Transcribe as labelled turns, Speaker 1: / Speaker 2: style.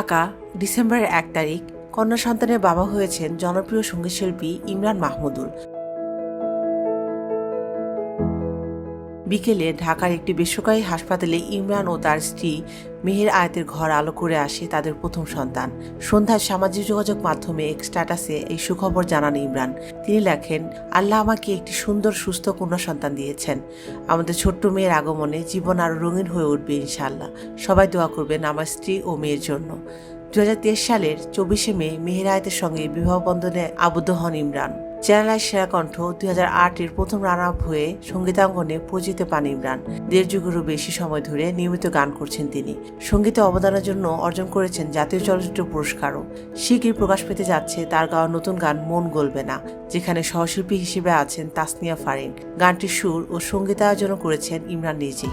Speaker 1: ঢাকা ডিসেম্বরের এক তারিখ কন্যা সন্তানের বাবা হয়েছেন জনপ্রিয় সঙ্গীতশিল্পী ইমরান মাহমুদুল। বিকেলে ঢাকার একটি বেসরকারি হাসপাতালে ইমরান ও তার স্ত্রী মেহের আয়াতের ঘর আলো করে আসে তাদের প্রথম সন্তান। সন্ধ্যায় সামাজিক যোগাযোগ মাধ্যমে এক স্ট্যাটাসে এই সুখবর জানান ইমরান। তিনি লেখেন, আল্লাহ আমাকে একটি সুন্দর, সুস্থ, কন্যা সন্তান দিয়েছেন। আমাদের ছোট্ট মেয়ের আগমনে জীবন আরও রঙিন হয়ে উঠবে ইনশাআল্লাহ। সবাই দোয়া করবেন আমার স্ত্রী ও মেয়ের জন্য। দু হাজার তেইশ সালের চব্বিশে মে মেহের আয়াতের সঙ্গে বিবাহ বন্ধনে আবদ্ধ হন ইমরান। চ্যানেলায় সেরা কণ্ঠ, দুই হাজার এর প্রথম রান আপ হয়ে সঙ্গীতাঙ্গনে পরিচিতি পান ইমরান। দেড় যুগেরও বেশি সময় ধরে নিয়মিত গান করছেন তিনি। সঙ্গীতে অবদানের জন্য অর্জন করেছেন জাতীয় চলচ্চিত্র পুরস্কারও। শীঘ্রই প্রকাশ পেতে যাচ্ছে তার গাওয়া নতুন গান মন গলবে না, যেখানে সহশিল্পী হিসেবে আছেন তাসনিয়া ফারিন। গানটির সুর ও সঙ্গীতায়োজনও করেছেন ইমরান নিজেই।